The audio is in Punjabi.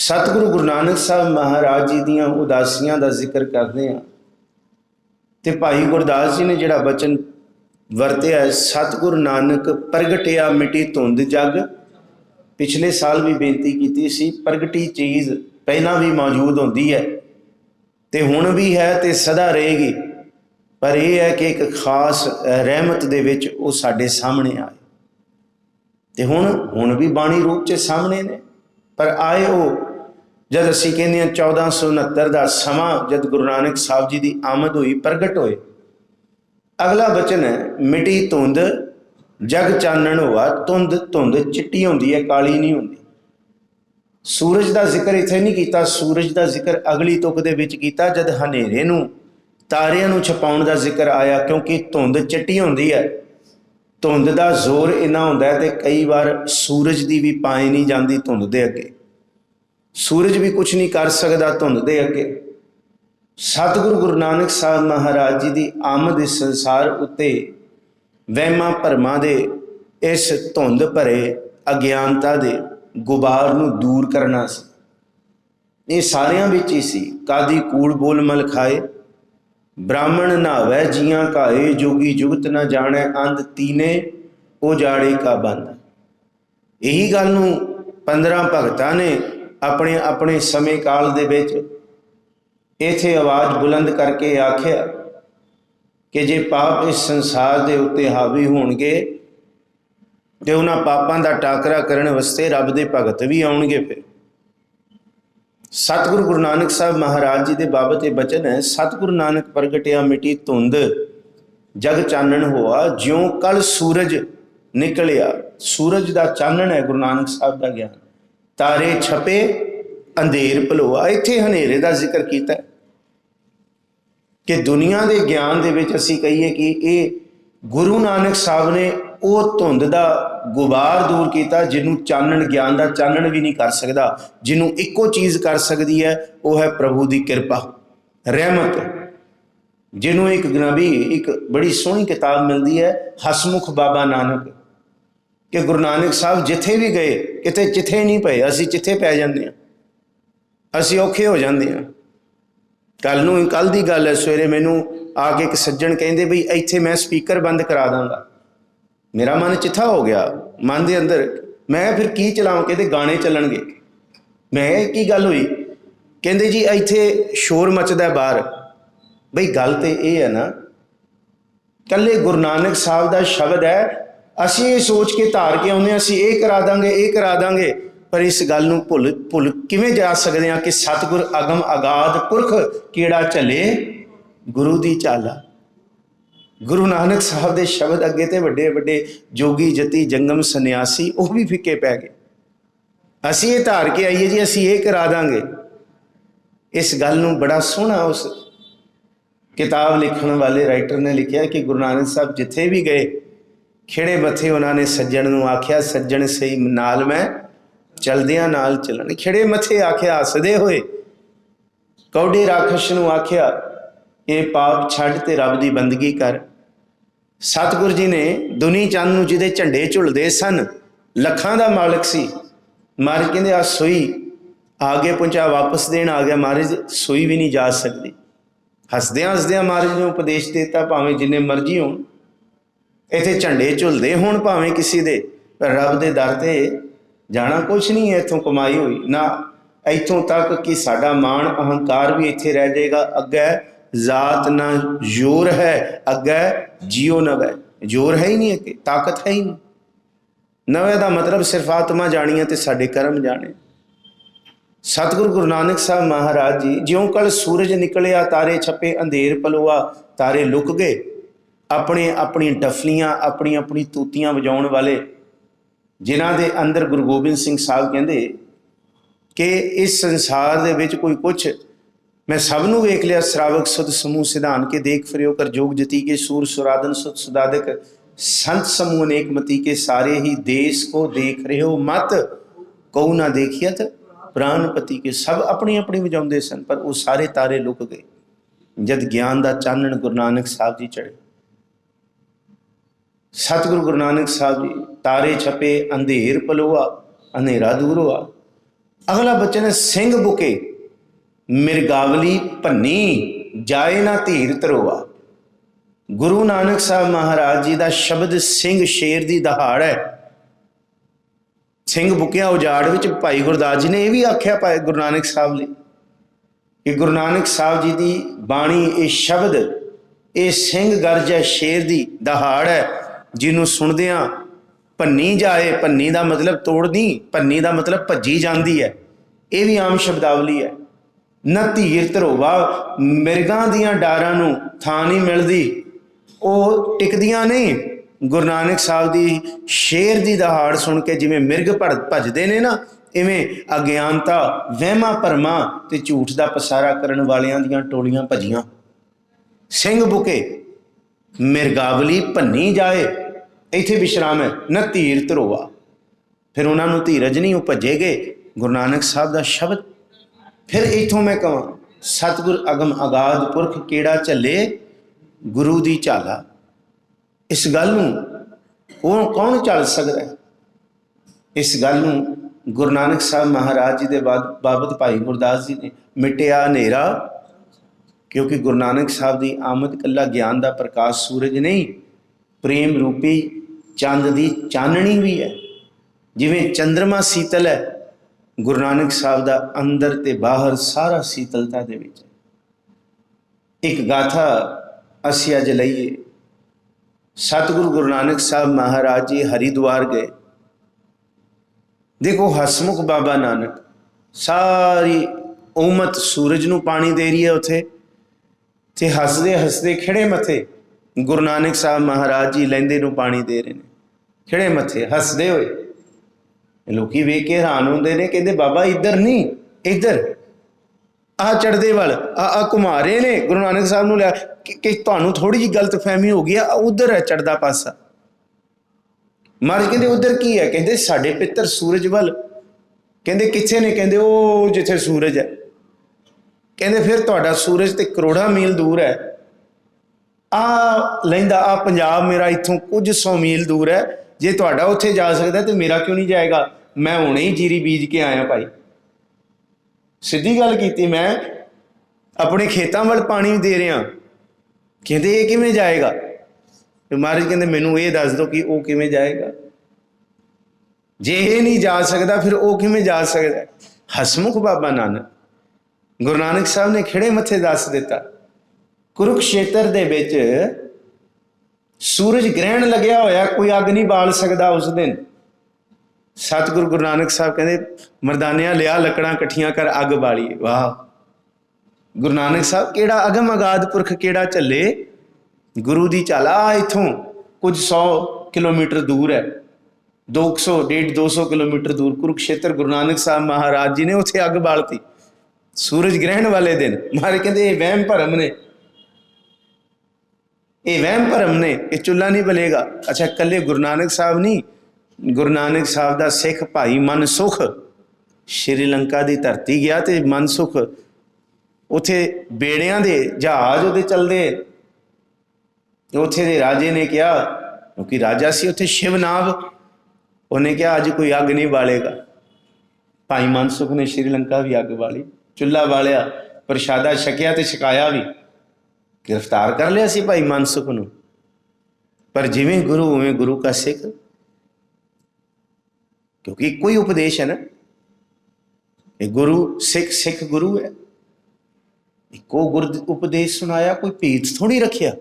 ਸਤਿਗੁਰੂ ਗੁਰੂ ਨਾਨਕ ਸਾਹਿਬ ਮਹਾਰਾਜ ਜੀ ਦੀਆਂ ਉਦਾਸੀਆਂ ਦਾ ਜ਼ਿਕਰ ਕਰਦੇ ਆ ਤੇ ਭਾਈ ਗੁਰਦਾਸ ਜੀ ਨੇ ਜਿਹੜਾ ਬਚਨ ਵਰਤਿਆ ਹੈ, ਸਤਿਗੁਰੂ ਨਾਨਕ ਪ੍ਰਗਟਿਆ ਮਿਟੀ ਧੁੰਦ ਜਗ। ਪਿਛਲੇ ਸਾਲ ਵੀ ਬੇਨਤੀ ਕੀਤੀ ਸੀ ਪ੍ਰਗਟੀ ਚੀਜ਼ ਪਹਿਲਾਂ ਵੀ ਮੌਜੂਦ ਹੁੰਦੀ ਹੈ ਤੇ ਹੁਣ ਵੀ ਹੈ ਤੇ ਸਦਾ ਰਹੇਗੀ। ਪਰ ਇਹ ਹੈ ਕਿ ਇੱਕ ਖਾਸ ਰਹਿਮਤ ਦੇ ਵਿੱਚ ਉਹ ਸਾਡੇ ਸਾਹਮਣੇ ਆਏ। ਤੇ ਹੁਣ ਹੁਣ ਵੀ ਬਾਣੀ ਰੂਪ 'ਚ ਸਾਹਮਣੇ ਨੇ ਪਰ ਆਏ ਉਹ ਜਦ ਅਸੀਂ ਕਹਿੰਦੇ ਹਾਂ 1469 ਦਾ ਸਮਾਂ ਜਦ ਗੁਰੂ ਨਾਨਕ ਸਾਹਿਬ ਜੀ ਦੀ ਆਮਦ ਹੋਈ, ਪ੍ਰਗਟ ਹੋਏ, ਅਗਲਾ ਬਚਨ ਹੈ, ਮਿਟੀ ਧੁੰਦ, ਜਗ ਚਾਨਣ ਹੋਆ, ਧੁੰਦ ਧੁੰਦ, ਚਿੱਟੀ ਹੁੰਦੀ ਹੈ, ਕਾਲੀ ਨਹੀਂ ਹੁੰਦੀ। ਸੂਰਜ ਦਾ ਜ਼ਿਕਰ ਇੱਥੇ ਨਹੀਂ ਕੀਤਾ, ਸੂਰਜ ਦਾ ਜ਼ਿਕਰ ਅਗਲੀ ਤੁਕ ਦੇ ਵਿੱਚ ਕੀਤਾ, ਜਦ ਹਨੇਰੇ ਨੂੰ, ਤਾਰਿਆਂ ਨੂੰ ਛਪਾਉਣ ਦਾ ਜ਼ਿਕਰ ਆਇਆ, ਕਿਉਂਕਿ ਧੁੰਦ ਚਿੱਟੀ ਹੁੰਦੀ ਹੈ। ਧੁੰਦ ਦਾ ਜ਼ੋਰ ਇੰਨਾ ਹੁੰਦਾ ਹੈ ਤੇ ਕਈ ਵਾਰ ਸੂਰਜ ਦੀ ਵੀ ਪਾਏ ਨਹੀਂ ਜਾਂਦੀ ਧੁੰਦ ਦੇ ਅੱਗੇ। ਸੂਰਜ ਵੀ ਕੁਝ ਨਹੀਂ ਕਰ ਸਕਦਾ ਧੁੰਦ ਦੇ ਅੱਗੇ। ਸਤਿਗੁਰੂ ਗੁਰੂ ਨਾਨਕ ਸਾਹਿਬ ਮਹਾਰਾਜ ਜੀ ਦੀ ਆਮਦ ਇਸ ਸੰਸਾਰ ਉੱਤੇ ਵਹਿਮਾਂ ਭਰਮਾਂ ਦੇ ਇਸ ਧੁੰਦ ਭਰੇ ਅਗਿਆਨਤਾ ਦੇ ਗੁਬਾਰ ਨੂੰ ਦੂਰ ਕਰਨਾ ਸੀ। ਇਹ ਸਾਰਿਆਂ ਵਿੱਚ ਹੀ ਸੀ। ਕਾਦੀ ਕੂੜ ਬੋਲ ਮਲ ਖਾਏ, ਬ੍ਰਾਹਮਣ ਨਾਵੇ ਜੀਆਂ ਕਾਏ, ਜੋਗੀ ਜੁਗਤ ਨਾ ਜਾਣੈ ਅੰਧ ਤੀਨੇ, ਉਹ ਜਾੜੇ ਕਾ ਬੰਦ। ਇਹੀ ਗੱਲ ਨੂੰ 15 ਭਗਤਾਂ ਨੇ ਆਪਣੇ ਆਪਣੇ ਸਮੇਂ ਕਾਲ ਦੇ ਵਿੱਚ ਇਥੇ ਆਵਾਜ਼ ਬੁਲੰਦ ਕਰਕੇ ਆਖਿਆ ਕਿ ਜੇ ਪਾਪ ਇਸ ਸੰਸਾਰ ਦੇ ਉੱਤੇ ਹਾਵੀ ਹੋਣਗੇ ਤੇ ਉਹਨਾਂ ਪਾਪਾਂ ਦਾ ਟਾਕਰਾ ਕਰਨ ਵਾਸਤੇ ਰੱਬ ਦੇ ਭਗਤ ਵੀ ਆਉਣਗੇ ਫਿਰ। ਸਤਿਗੁਰੂ ਗੁਰੂ ਨਾਨਕ ਸਾਹਿਬ ਮਹਾਰਾਜ ਜੀ ਦੇ ਬਾਬਤ ਇਹ ਬਚਨ ਹੈ, ਸਤਿਗੁਰੂ ਨਾਨਕ ਪ੍ਰਗਟਿਆ ਮਿਟੀ ਧੁੰਦ, ਜਗ ਚਾਨਣ ਹੋਆ, ਜਿਉਂ ਕਲ ਸੂਰਜ ਨਿਕਲਿਆ। ਸੂਰਜ ਦਾ ਚਾਨਣ ਹੈ ਗੁਰੂ ਨਾਨਕ ਸਾਹਿਬ ਦਾ ਗਿਆਨ। ਤਾਰੇ ਛਪੇ, ਅੰਧੇਰ ਭਲੋਆ। ਇੱਥੇ ਹਨੇਰੇ ਦਾ ਜ਼ਿਕਰ ਕੀਤਾ ਕਿ ਦੁਨੀਆ ਦੇ ਗਿਆਨ ਦੇ ਵਿੱਚ ਅਸੀਂ ਕਹੀਏ ਕਿ ਇਹ ਗੁਰੂ ਨਾਨਕ ਸਾਹਿਬ ਨੇ ਉਹ ਧੁੰਦ ਦਾ ਗੁਬਾਰ ਦੂਰ ਕੀਤਾ, ਜਿਹਨੂੰ ਚਾਨਣ, ਗਿਆਨ ਦਾ ਚਾਨਣ ਵੀ ਨਹੀਂ ਕਰ ਸਕਦਾ, ਜਿਹਨੂੰ ਇੱਕੋ ਚੀਜ਼ ਕਰ ਸਕਦੀ ਹੈ, ਉਹ ਹੈ ਪ੍ਰਭੂ ਦੀ ਕਿਰਪਾ, ਰਹਿਮਤ। ਜਿਹਨੂੰ ਇੱਕ ਨਬੀ ਇੱਕ ਬੜੀ ਸੋਹਣੀ ਕਿਤਾਬ ਮਿਲਦੀ ਹੈ, ਹਸਮੁਖ ਬਾਬਾ ਨਾਨਕ। ਕਿ ਗੁਰੂ ਨਾਨਕ ਸਾਹਿਬ ਜਿੱਥੇ ਵੀ ਗਏ, ਕਿਤੇ ਚਿੱਥੇ ਨਹੀਂ ਪਏ, ਅਸੀਂ ਚਿੱਥੇ ਪੈ ਜਾਂਦੇ ਹਾਂ। ਅਸੀਂ ਔਖੇ ਹੋ ਜਾਂਦੇ ਹਾਂ। ਕੱਲ ਨੂੰ ਕੱਲ ਦੀ ਗੱਲ ਹੈ, ਸਵੇਰੇ ਮੈਨੂੰ ਆ ਕੇ ਇੱਕ ਸੱਜਣ ਕਹਿੰਦੇ ਬਈ ਇੱਥੇ ਮੈਂ ਸਪੀਕਰ ਬੰਦ ਕਰਾ ਦਾਂਗਾ। ਮੇਰਾ ਮਨ ਚਿੱਥਾ ਹੋ ਗਿਆ, ਮਨ ਦੇ ਅੰਦਰ। ਮੈਂ ਫਿਰ ਕੀ ਚਲਾਵਾਂ ਕਹਿੰਦੇ ਗਾਣੇ ਚੱਲਣਗੇ? ਮੈਂ ਕੀ ਗੱਲ ਹੋਈ? ਕਹਿੰਦੇ ਜੀ, ਇੱਥੇ ਸ਼ੋਰ ਮਚਦਾ ਬਾਹਰ। ਬਈ ਗੱਲ ਤੇ ਇਹ ਹੈ ਨਾ ਕੱਲੇ ਗੁਰੂ ਨਾਨਕ ਸਾਹਿਬ ਦਾ ਸ਼ਬਦ ਹੈ ਅਸੀਂ ਇਹ ਸੋਚ ਕੇ ਧਾਰ ਕੇ ਆਉਂਦੇ ਹਾਂ, ਅਸੀਂ ਇਹ ਕਰਾ ਦਾਂਗੇ, ਇਹ ਕਰਾ ਦਾਂਗੇ। ਪਰ ਇਸ ਗੱਲ ਨੂੰ ਭੁੱਲ ਭੁੱਲ ਕਿਵੇਂ ਜਾ ਸਕਦੇ ਹਾਂ ਕਿ ਸਤਿਗੁਰ ਅਗਮ ਅਗਾਧ ਪੁਰਖ ਕਿਹੜਾ ਚੱਲੇ ਗੁਰੂ ਦੀ ਚਾਲਾ ਗੁਰੂ ਨਾਨਕ ਸਾਹਿਬ ਦੇ ਸ਼ਬਦ ਅੱਗੇ ਤੇ ਵੱਡੇ ਵੱਡੇ ਜੋਗੀ, ਜਤੀ, ਜੰਗਮ, ਸੰਨਿਆਸੀ, ਉਹ ਵੀ ਫਿੱਕੇ ਪੈ ਗਏ। ਅਸੀਂ ਇਹ ਧਾਰ ਕੇ ਆਈਏ ਜੀ, ਅਸੀਂ ਇਹ ਕਰਾ ਦਾਂਗੇ। ਇਸ ਗੱਲ ਨੂੰ ਬੜਾ ਸੋਹਣਾ ਉਸ ਕਿਤਾਬ ਲਿਖਣ ਵਾਲੇ ਰਾਈਟਰ ਨੇ ਲਿਖਿਆ ਕਿ ਗੁਰੂ ਨਾਨਕ ਸਾਹਿਬ ਜਿੱਥੇ ਵੀ ਗਏ ਖਿਹੜੇ ਮੱਥੇ ਉਹਨਾਂ ਨੇ ਸੱਜਣ ਨੂੰ ਆਖਿਆ, ਸੱਜਣ ਸਹੀ, ਨਾਲ ਮੈਂ ਚਲਦਿਆਂ ਨਾਲ ਚੱਲਣ। ਖਿਹੜੇ ਮੱਥੇ ਆਖਿਆ, ਹੱਸਦੇ ਹੋਏ। ਕੌਡੇ ਰਾਖਸ਼ ਨੂੰ ਆਖਿਆ, ਇਹ ਪਾਪ ਛੱਡ ਤੇ ਰੱਬ ਦੀ ਬੰਦਗੀ ਕਰ। ਸਤਿਗੁਰ ਜੀ ਨੇ ਦੁਨੀ ਚੰਦ ਨੂੰ ਜਿਹਦੇ ਝੰਡੇ ਝੁਲਦੇ ਸਨ, ਲੱਖਾਂ ਦਾ ਮਾਲਕ ਸੀ, ਮਾਰ ਕਹਿੰਦੇ ਆ ਸੋਈ ਆਗੇ ਪਹੁੰਚਾ, ਵਾਪਸ ਦੇਣ ਆ ਗਿਆ ਮਹਾਰਾਜ, ਸੋਈ ਵੀ ਨਹੀਂ ਜਾ ਸਕਦੀ। ਹੱਸਦਿਆਂ ਹੱਸਦਿਆਂ ਮਹਾਰਾਜ ਨੇ ਉਪਦੇਸ਼ ਦਿੱਤਾ, ਭਾਵੇਂ ਜਿੰਨੇ ਮਰਜ਼ੀ ਹੋਣ। ਇੱਥੇ ਝੰਡੇ ਝੁਲਦੇ ਹੋਣ ਭਾਵੇਂ ਕਿਸੇ ਦੇ ਪਰ ਰੱਬ ਦੇ ਦਰ ਤੇ ਜਾਣਾ ਕੁਛ ਨਹੀਂ ਹੈ, ਇੱਥੋਂ ਕਮਾਈ ਹੋਈ। ਨਾ ਇੱਥੋਂ ਤੱਕ ਕਿ ਸਾਡਾ ਮਾਣ ਅਹੰਕਾਰ ਵੀ ਇੱਥੇ ਰਹਿ ਜਾਏਗਾ। ਅੱਗੇ ਜ਼ਾਤ ਨਾ ਜ਼ੋਰ ਹੈ, ਅੱਗੇ ਜਿਉ ਨਵੈ ਜ਼ੋਰ ਹੈ ਹੀ ਨਹੀਂ ਕਿ ਤਾਕਤ ਹੈ ਹੀ ਨਹੀਂ। ਨਵੇਂ ਦਾ ਮਤਲਬ ਸਿਰਫ ਆਤਮਾ ਜਾਣੀਆਂ ਤੇ ਸਾਡੇ ਕਰਮ ਜਾਣੇ। ਸਤਿਗੁਰੂ ਗੁਰੂ ਨਾਨਕ ਸਾਹਿਬ ਮਹਾਰਾਜ ਜੀ, ਜਿਉਂ ਕਲ ਸੂਰਜ ਨਿਕਲਿਆ, ਤਾਰੇ ਛਪੇ, ਅੰਧੇਰ ਪਲੋਆ, ਤਾਰੇ ਲੁਕ ਗਏ। ਆਪਣੇ ਆਪਣੀ ਡਫਲੀਆਂ ਆਪਣੀ ਆਪਣੀ ਤੂਤੀਆਂ ਵਜਾਉਣ ਵਾਲੇ ਜਿਨ੍ਹਾਂ ਦੇ ਅੰਦਰ ਗੁਰੂ ਗੋਬਿੰਦ ਸਿੰਘ ਸਾਹਿਬ ਕਹਿੰਦੇ ਕਿ ਇਸ ਸੰਸਾਰ ਦੇ ਵਿੱਚ ਕੋਈ ਕੁਛ ਮੈਂ ਸਭ ਨੂੰ ਵੇਖ ਲਿਆ, ਸ਼ਰਾਵਕ ਸੁਧ ਸਮੂਹ ਸਿਧਾਨ ਕੇ ਦੇਖ ਫਿਰਿਓ ਕਰ ਜੋਗ ਜਤੀ ਕੇ ਸੂਰ ਸੁਰਾਦਨ ਸੁਤ ਸੁਦਾਦਕ ਸੰਤ ਸਮੂਹ ਅਨੇਕ ਮਤੀ ਕੇ ਸਾਰੇ ਹੀ ਦੇਸ਼ ਕੋ ਦੇਖ ਰਹੇ ਹੋ ਮਤ, ਕਉ ਨਾ ਦੇਖਿਅਤ ਪ੍ਰਾਨਪਤੀ ਕੇ ਸਭ ਆਪਣੀ ਆਪਣੀ ਵਜਾਉਂਦੇ ਸਨ, ਪਰ ਉਹ ਸਾਰੇ ਤਾਰੇ ਲੁਕ ਗਏ। ਜਦ ਗਿਆਨ ਦਾ ਚਾਨਣ ਗੁਰੂ ਨਾਨਕ ਸਾਹਿਬ ਜੀ ਚੜੇ ਸਤਿਗੁਰੂ ਗੁਰੂ ਨਾਨਕ ਸਾਹਿਬ ਜੀ, ਤਾਰੇ ਛਪੇ, ਅੰਧੇਰ ਪਲੋਆ, ਹਨੇਰਾ ਦੂਰ ਹੋਆ। ਅਗਲਾ ਬਚਨ ਹੈ, ਸਿੰਘ ਬੁਕੇ ਮਿਰਗਾਵਲੀ ਭੰਨੀ, ਜਾਏ ਨਾ ਧੀਰ ਧਰੋਆ। ਗੁਰੂ ਨਾਨਕ ਸਾਹਿਬ ਮਹਾਰਾਜ ਜੀ ਦਾ ਸ਼ਬਦ ਸਿੰਘ ਸ਼ੇਰ ਦੀ ਦਹਾੜ ਹੈ। ਸਿੰਘ ਬੁਕਿਆ ਉਜਾੜ ਵਿੱਚ ਭਾਈ ਗੁਰਦਾਸ ਜੀ ਨੇ ਇਹ ਵੀ ਆਖਿਆ ਭਾਈ ਗੁਰੂ ਨਾਨਕ ਸਾਹਿਬ ਲਈ ਕਿ ਗੁਰੂ ਨਾਨਕ ਸਾਹਿਬ ਜੀ ਦੀ ਬਾਣੀ, ਇਹ ਸ਼ਬਦ, ਇਹ ਸਿੰਘ ਗਰਜ ਹੈ, ਸ਼ੇਰ ਦੀ ਦਹਾੜ ਹੈ। ਜਿਹਨੂੰ ਸੁਣਦਿਆਂ ਭੰਨੀ ਜਾਏ, ਭੰਨੀ ਦਾ ਮਤਲਬ ਤੋੜਦੀ ਭੰਨੀ ਦਾ ਮਤਲਬ ਭੱਜੀ ਜਾਂਦੀ ਹੈ। ਇਹ ਵੀ ਆਮ ਸ਼ਬਦਾਵਲੀ ਹੈ। ਨਾ ਧੀਰ ਧਰੋਵਾ ਮਿਰਗਾਂ ਦੀਆਂ ਡਾਰਾਂ ਨੂੰ ਥਾਂ ਨਹੀਂ ਮਿਲਦੀ। ਉਹ ਟਿਕਦੀਆਂ ਨਹੀਂ ਗੁਰੂ ਨਾਨਕ ਸਾਹਿਬ ਦੀ ਸ਼ੇਰ ਦੀ ਦਹਾੜ ਸੁਣ ਕੇ ਜਿਵੇਂ ਮਿਰਗ ਭੜ, ਭੱਜਦੇ ਨੇ ਨਾ, ਇਵੇਂ ਅਗਿਆਨਤਾ, ਵਹਿਮਾਂ ਭਰਮਾਂ ਤੇ ਝੂਠ ਦਾ ਪਸਾਰਾ ਕਰਨ ਵਾਲਿਆਂ ਦੀਆਂ ਟੋਲੀਆਂ ਭਜੀਆਂ। ਸਿੰਘ ਬੁਕੇ ਮਿਰਗਾਵਲੀ ਭੰਨੀ ਜਾਏ, ਇੱਥੇ ਵਿਸ਼ਰਾਮ ਹੈ, ਨਾ ਧੀਰ ਧਰੋਆ। ਫਿਰ ਉਹਨਾਂ ਨੂੰ ਧੀਰਜ ਨਹੀਂ, ਉਹ ਭੱਜੇ ਗਏ। ਗੁਰੂ ਨਾਨਕ ਸਾਹਿਬ ਦਾ ਸ਼ਬਦ। ਫਿਰ ਇਥੋਂ ਮੈਂ ਕਹਾਂ, ਸਤਿਗੁਰ ਅਗਮ ਅਗਾਧ ਪੁਰਖ ਕਿਹੜਾ ਝੱਲੇ? ਗੁਰੂ ਦੀ ਝਾਲਾ। ਇਸ ਗੱਲ ਨੂੰ ਉਹ ਕੌਣ ਚੱਲ ਸਕਦਾ ਹੈ? ਇਸ ਗੱਲ ਨੂੰ ਗੁਰੂ ਨਾਨਕ ਸਾਹਿਬ ਮਹਾਰਾਜ ਜੀ ਦੇ ਬਾਬਤ ਭਾਈ ਗੁਰਦਾਸ ਜੀ ਨੇ ਮਿਟਿਆ ਹਨੇਰਾ। ਕਿਉਂਕਿ ਗੁਰੂ ਨਾਨਕ ਸਾਹਿਬ ਦੀ ਆਮਦ ਕੱਲਾ ਗਿਆਨ ਦਾ ਪ੍ਰਕਾਸ਼ ਸੂਰਜ ਨਹੀਂ, ਪ੍ਰੇਮ ਰੂਪੀ ਚੰਦ ਦੀ ਚਾਨਣੀ ਵੀ ਹੈ। ਜਿਵੇਂ ਚੰ드ਰਮਾ ਸੀਤਲ ਹੈ, ਗੁਰੂ ਨਾਨਕ ਸਾਹਿਬ ਦਾ ਅੰਦਰ ਤੇ ਬਾਹਰ ਸਾਰਾ ਸੀਤਲਤਾ ਦੇ ਵਿੱਚ ਇੱਕ ਗਾਥਾ ਅਸੀਂ ਅੱਜ ਲਈਏ, ਸਤਿਗੁਰੂ ਗੁਰੂ ਨਾਨਕ ਸਾਹਿਬ ਮਹਾਰਾਜ ਜੀ ਹਰਿਦੁਆਰ ਗਏ। ਦੇਖੋ ਹਸਮੁਖ ਬਾਬਾ ਨਾਨਕ, ਸਾਰੀ ਉਮਤ ਸੂਰਜ ਨੂੰ ਪਾਣੀ ਦੇ ਰਹੀ ਹੈ ਉਥੇ। ਤੇ ਹੱਸਦੇ ਹੱਸਦੇ ਖਿੜੇ ਮੱਥੇ ਗੁਰੂ ਨਾਨਕ ਸਾਹਿਬ ਮਹਾਰਾਜ ਜੀ ਲੈਂਦੇ ਨੂੰ ਪਾਣੀ ਦੇ ਰਹੇ ਨੇ ਖਿੜੇ ਮੱਥੇ, ਹੱਸਦੇ ਹੋਏ। ਲੋਕੀ ਵੇਖ ਕੇ ਹੈਰਾਨ ਹੁੰਦੇ ਨੇ, ਕਹਿੰਦੇ ਬਾਬਾ ਇੱਧਰ ਨਹੀਂ, ਇੱਧਰ। ਆ ਚੜਦੇ ਵੱਲ ਆ ਆ ਘੁਮਾਰੇ ਨੇ, ਗੁਰੂ ਨਾਨਕ ਸਾਹਿਬ ਨੂੰ ਲਿਆ, ਕਿ ਕਿ ਤੁਹਾਨੂੰ ਥੋੜੀ ਜੀ ਗਲਤਫਹਿਮੀ ਹੋ ਗਈ ਆ ਉਧਰ ਹੈ ਚੜਦਾ ਪਾਸਾ। ਮਹਾਰਾਜ ਕਹਿੰਦੇ ਉਧਰ ਕੀ ਹੈ? ਕਹਿੰਦੇ ਸਾਡੇ ਪਿੱਤਰ ਸੂਰਜ ਵੱਲ। ਕਹਿੰਦੇ ਕਿੱਥੇ ਨੇ? ਕਹਿੰਦੇ ਉਹ ਜਿੱਥੇ ਸੂਰਜ ਹੈ। ਕਹਿੰਦੇ ਫਿਰ ਤੁਹਾਡਾ ਸੂਰਜ ਤੇ ਕਰੋੜਾਂ ਮੀਲ ਦੂਰ ਹੈ। ਆ ਲੈਂਦਾ, ਆ ਪੰਜਾਬ ਮੇਰਾ ਇੱਥੋਂ ਕੁਝ ਸੌ ਮੀਲ ਦੂਰ ਹੈ। ਜੇ ਤੁਹਾਡਾ ਉੱਥੇ ਜਾ ਸਕਦਾ ਤੇ ਮੇਰਾ ਕਿਉਂ ਨਹੀਂ ਜਾਏਗਾ? ਮੈਂ ਹੁਣੇ ਹੀ ਜੀਰੀ ਬੀਜ ਕੇ ਆਇਆ ਭਾਈ। ਸਿੱਧੀ ਗੱਲ ਕੀਤੀ ਮੈਂ, ਆਪਣੇ ਖੇਤਾਂ ਵੱਲ ਪਾਣੀ ਦੇ ਰਿਹਾ। ਕਹਿੰਦੇ ਇਹ ਕਿਵੇਂ ਜਾਏਗਾ? ਤੇ ਮਹਾਰਾਜ ਕਹਿੰਦੇ, ਮੈਨੂੰ ਇਹ ਦੱਸ ਦਿਓ ਕਿ ਉਹ ਕਿਵੇਂ ਜਾਏਗਾ? ਜੇ ਇਹ ਨਹੀਂ ਜਾ ਸਕਦਾ, ਫਿਰ ਉਹ ਕਿਵੇਂ ਜਾ ਸਕਦਾ? ਹਸਮੁਖ ਬਾਬਾ ਨਾਨਕ। ਗੁਰੂ ਨਾਨਕ ਸਾਹਿਬ ਨੇ ਖਿਹੜੇ ਮੱਥੇ ਦੱਸ ਦਿੱਤਾ। ਕੁਰੂਕਸ਼ੇਤਰ ਦੇ ਵਿੱਚ ਸੂਰਜ ਗ੍ਰਹਿਣ ਲੱਗਿਆ ਹੋਇਆ, ਕੋਈ ਅੱਗ ਨਹੀਂ ਬਾਲ ਸਕਦਾ ਉਸ ਦਿਨ। ਸਤਿਗੁਰੂ ਗੁਰੂ ਨਾਨਕ ਸਾਹਿਬ ਕਹਿੰਦੇ, ਮਰਦਾਨਿਆਂ ਲਿਆ ਲੱਕੜਾਂ ਇਕੱਠੀਆਂ ਕਰ ਅੱਗ ਬਾਲੀਏ। ਵਾਹ। ਗੁਰੂ ਨਾਨਕ ਸਾਹਿਬ, ਕਿਹੜਾ ਅਗਮ ਅਗਾਧ ਪੁਰਖ ਕਿਹੜਾ ਝੱਲੇ? ਗੁਰੂ ਦੀ ਚਾਲਾ ਇਥੋਂ ਕੁਝ 100 ਕਿਲੋਮੀਟਰ ਦੂਰ ਹੈ। 200 150 200 ਕਿਲੋਮੀਟਰ ਦੂਰ ਕੁਰੂਕਸ਼ੇਤਰ ਗੁਰੂ ਨਾਨਕ ਸਾਹਿਬ ਮਹਾਰਾਜ ਜੀ ਨੇ ਉੱਥੇ ਅੱਗ ਬਾਲਤੀ। ਸੂਰਜ ਗ੍ਰਹਿਣ ਵਾਲੇ ਦਿਨ। ਮਾਰੇ ਕਹਿੰਦੇ, ਇਹ ਵਹਿਮ ਭਰਮ ਨੇ। ਇਹ ਵਹਿਮ ਭਰਮ ਨੇ। ਇਹ ਚੁੱਲਾ ਨਹੀਂ ਬਲੇਗਾ। ਅੱਛਾ ਕੱਲੇ ਗੁਰੂ ਨਾਨਕ ਸਾਹਿਬ ਨਹੀਂ। ਗੁਰੂ ਨਾਨਕ ਸਾਹਿਬ ਦਾ ਸਿੱਖ ਭਾਈ ਮਨਸੁਖ ਸ਼੍ਰੀਲੰਕਾ ਦੀ ਧਰਤੀ ਗਿਆ ਤੇ ਮਨਸੁਖ ਉਥੇ ਬੇੜਿਆਂ ਦੇ ਜਹਾਜ਼ ਉਹਦੇ ਚੱਲਦੇ। ਉੱਥੇ ਦੇ ਰਾਜੇ ਨੇ ਕਿਹਾ, ਕਿਉਂਕਿ ਰਾਜਾ ਸੀ ਉੱਥੇ ਸ਼ਿਵਨਾਵ ਉਹਨੇ ਕਿਹਾ, ਅੱਜ ਕੋਈ ਅੱਗ ਨਹੀਂ ਬਾਲੇਗਾ। ਭਾਈ ਮਨਸੁਖ ਨੇ ਸ਼੍ਰੀਲੰਕਾ ਵੀ ਅੱਗ ਬਾਲੀ। ਚੁੱਲਾ ਵਾਲਿਆ ਪ੍ਰਸ਼ਾਦਾ ਛਕਿਆ ਤੇ ਛਕਾਇਆ ਵੀ। ਗ੍ਰਿਫਤਾਰ ਕਰ ਲਿਆ ਸੀ ਭਾਈ ਮਨਸੁਖ ਨੂੰ। ਪਰ ਜਿਵੇਂ ਗੁਰੂ, ਉਵੇਂ ਗੁਰੂ ਕਾ ਸਿੱਖ। ਕਿਉਂਕਿ ਇੱਕੋ ਹੀ ਉਪਦੇਸ਼ ਹੈ ਨਾ। ਇਹ ਗੁਰੂ ਸਿੱਖ ਸਿੱਖ ਗੁਰੂ ਹੈ। ਇੱਕੋ ਗੁਰ ਉਪਦੇਸ਼ ਸੁਣਾਇਆ, ਕੋਈ ਭੇਦ ਥੋੜੀ ਰੱਖਿਆ।